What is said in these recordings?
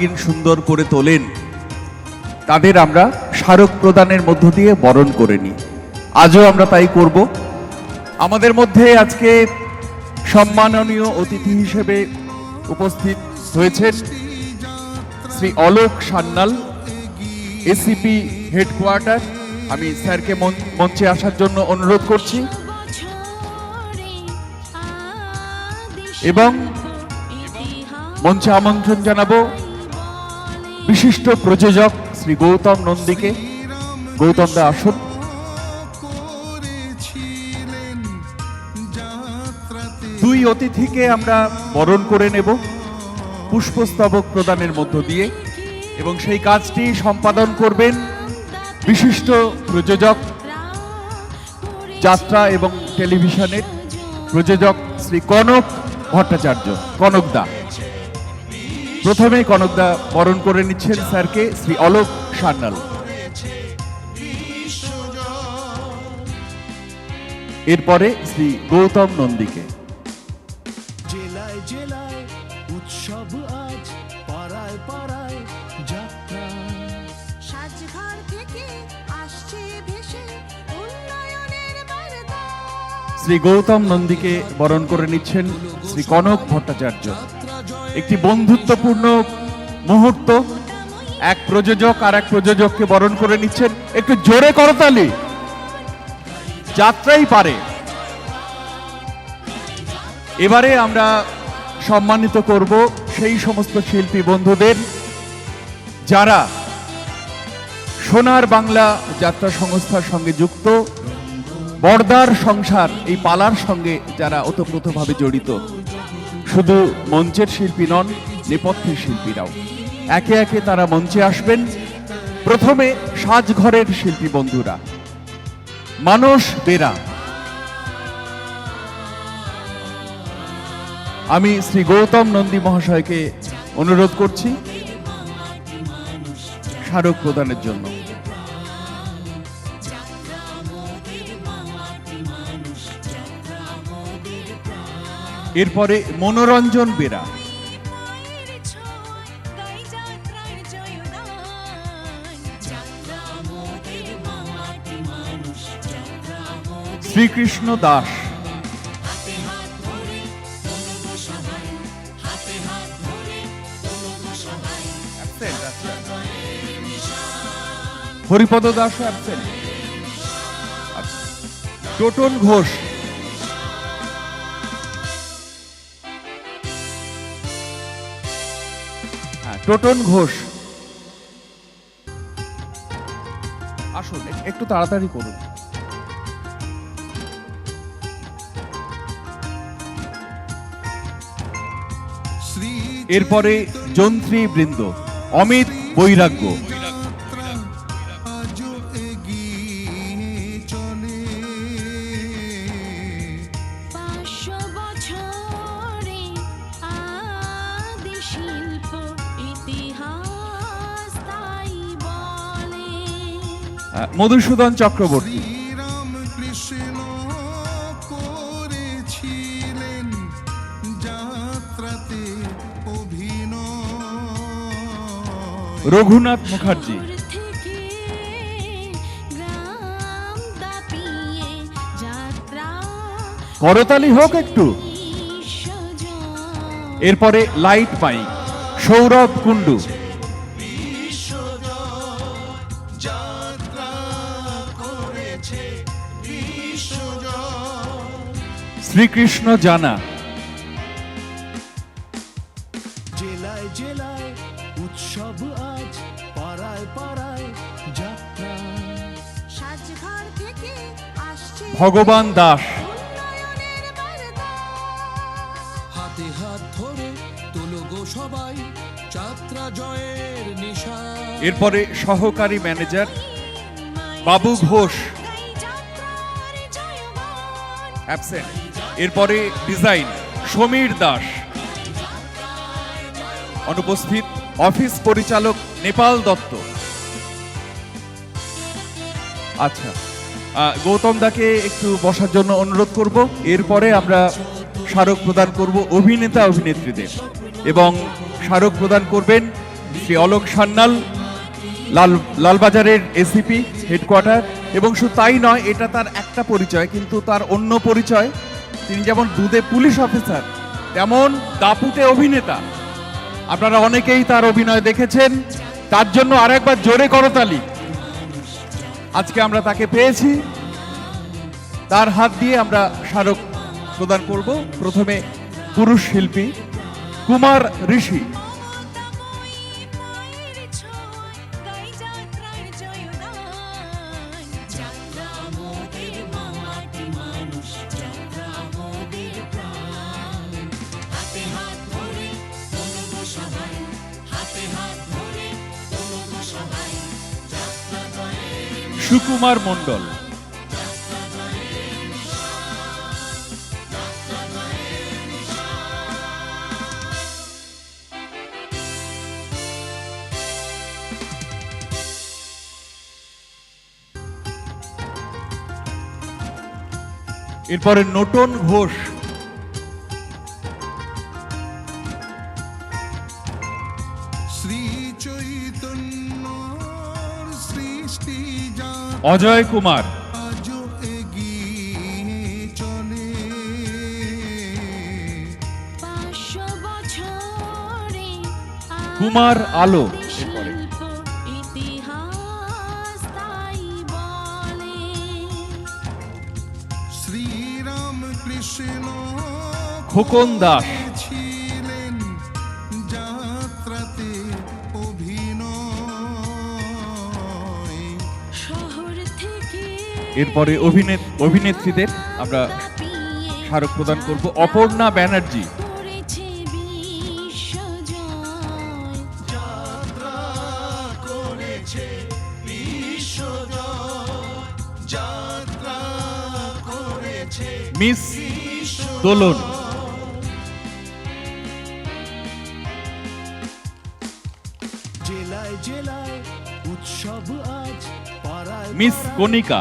সুন্দর করে তোলেন, তাদের আমরা স্মারক প্রদানের মধ্য দিয়ে বরণ করে নিই। আজও আমরা তাই করব। আমাদের মধ্যে আজকে সম্মাননীয় অতিথি হিসেবে উপস্থিত হয়েছেন শ্রী অলোক সান্যাল এসিপি হেডকোয়ার্টার আমি স্যারকে মঞ্চে আসার জন্য অনুরোধ করছি। এবং মঞ্চে আমন্ত্রণ জানাব বিশিষ্ট প্রযোজক শ্রী গৌতম নন্দীকে। গৌতম দা, আসুন। দুই অতিথিকে আমরা বরণ করে নেব পুষ্পস্তবক প্রদানের মধ্য দিয়ে এবং সেই কাজটি সম্পাদন করবেন বিশিষ্ট প্রযোজক, যাত্রা এবং টেলিভিশনের প্রযোজক শ্রী কনক ভট্টাচার্য। কনক দা। প্রথমেই কনকদা বরণ করে নিচ্ছেন স্যারকে শ্রী অলোক সান্যাল। এরপরে শ্রী গৌতম নন্দীকে। জেলায় জেলায় উৎসব আজ পাড়ায় পাড়ায় যাত্রা। সাজঘর থেকে আসছে ভেসে উন্নয়নের বার্তা। শ্রী গৌতম নন্দীকে বরণ করে নিচ্ছেন শ্রী কনক ভট্টাচার্য। একটি বন্ধুত্বপূর্ণ মুহূর্ত। এক প্রযোজক আর এক প্রযোজককে বরণ করে নিচ্ছেন। একটু জোরে করতালি। যাত্রাই পারে। এবারে আমরা সম্মানিত করব সেই সমস্ত শিল্পী বন্ধুদের যারা সোনার বাংলা যাত্রা সংস্থার সঙ্গে যুক্ত, বর্দার সংসার, এই পালার সঙ্গে যারা ওতপ্রোতভাবে জড়িত। শুধু মঞ্চের শিল্পী নন নেপথ্যের শিল্পীরাও। একে একে তারা মঞ্চে আসবেন। প্রথমে সাজঘরের শিল্পী বন্ধুরা। মানস বেরা। আমি শ্রী গৌতম নন্দী মহাশয়কে অনুরোধ করছি, স্মারক প্রদানের জন্য। হাতে মনোরঞ্জন বেরা। শ্রীকৃষ্ণ দাস। হরিপদ দাস অ্যাবসেন্ট টোটন ঘোষ। টোটন ঘোষ। আসুন একটু তাড়াতাড়ি করুন। শ্রী এরপরে যন্ত্রী বৃন্দ অমিত বৈরাগ্য। মধুসূদন চক্রবর্তী। রঘুনাথ মুখার্জি। করতালি হোক একটু। এরপরে লাইট মাইক সৌরভ কুণ্ডু। শ্রীকৃষ্ণ জানা। জেলায় জেলায় উৎসব আজ পাড়ায় পাড়ায় যাত্রা। সাজঘর থেকে আসছে ভগবান দাস। হাতে হাত ধরে তোলো গো সবাই যাত্রা জয়ের নিশান এরপরে সহকারী ম্যানেজার বাবু ঘোষ। অ্যাবসেন্ট এরপরে ডিজাইন, সমীর দাস। অনুপস্থিত, অফিস পরিচালক নেপাল দত্ত। আচ্ছা গৌতম দাকে একটু বসার জন্য অনুরোধ করব। এরপরে আমরা স্মারক প্রদান করব অভিনেতা, অভিনেত্রীদের। এবং স্মারক প্রদান করবেন শ্রী অলোক সান্যাল লাল, লালবাজারের এসিপি, হেডকোয়ার্টার। এবং শুধু তাই নয়, এটা তার একটা পরিচয়, কিন্তু তার অন্য পরিচয় তিনি যেমন দুধে পুলিশ অফিসার, তেমন দাপুটে অভিনেতা। আপনারা অনেকেই তার অভিনয় দেখেছেন, তার জন্য আরেকবার জোরে করতালি। আজকে আমরা তাকে পেয়েছি। তার হাত দিয়ে আমরা স্মারক প্রদান করব। প্রথমে পুরুষ শিল্পী কুমার ঋষি। সুকুমার মণ্ডল। এরপরে নটন ঘোষ। অজয় কুমার। কুমার আলো খোকন দাস। এরপরে অভিনেত অভিনেত্রীদের আমরা স্মারক প্রদান করব। অপর্ণা ব্যানার্জি। মিস দোলন। জেলায় জেলায় উৎসব আজ মিস কণিকা।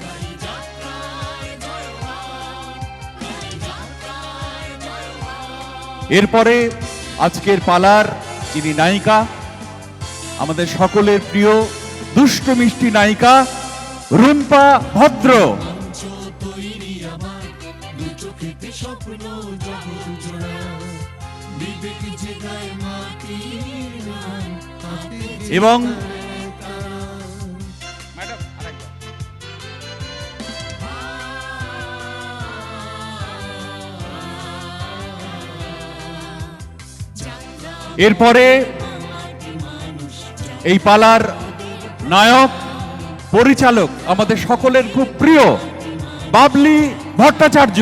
গাই যাত্রার জয়গান। এরপরে আজকের পালার যিনি নায়িকা আমাদের সকলের প্রিয় দুষ্ট মিষ্টি নায়িকা রুম্পা ভদ্র। এবং এরপরে এই পালার নায়ক পরিচালক আমাদের সকলের খুব প্রিয় বাবলি ভট্টাচার্য।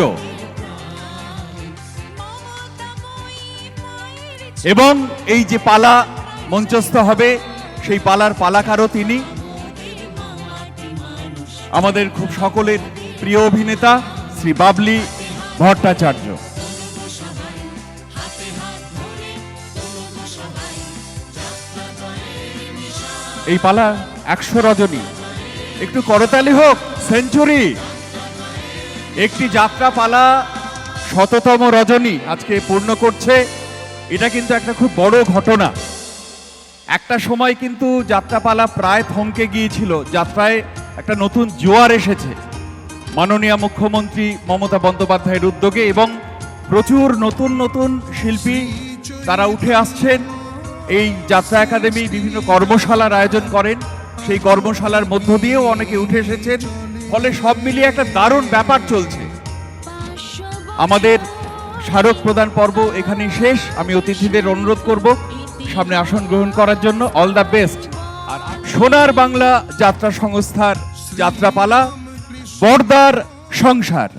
এবং এই যে পালা মঞ্চস্থ হবে, সেই পালার পালাকারও তিনি। আমাদের খুব সকলের প্রিয় অভিনেতা শ্রী বাবলি ভট্টাচার্য। এই পালা একশো রজনী। একটু করতালি হোক, সেঞ্চুরি। একটি যাত্রা পালা শততম রজনী আজকে পূর্ণ করছে। এটা কিন্তু একটা খুব বড় ঘটনা। একটা সময় কিন্তু যাত্রাপালা প্রায় থমকে গিয়েছিল, যাত্রায় একটা নতুন জোয়ার এসেছে। মাননীয় মুখ্যমন্ত্রী মমতা বন্দ্যোপাধ্যায়ের উদ্যোগে এবং প্রচুর নতুন নতুন শিল্পী তারা উঠে আসছেন। এই যাত্রা একাডেমি বিভিন্ন কর্মশালার আয়োজন করেন। সেই কর্মশালার মধ্য দিয়েও অনেকে উঠে এসেছেন। ফলে সব মিলিয়ে একটা দারুণ ব্যাপার চলছে। আমাদের স্মারক প্রদান পর্ব এখানেই শেষ। আমি অতিথিদের অনুরোধ করব, সামনে আসন গ্রহণ করার জন্য। অল দ্য বেস্ট আর সোনার বাংলা যাত্রা সংস্থার যাত্রাপালা, বর্দার সংসার।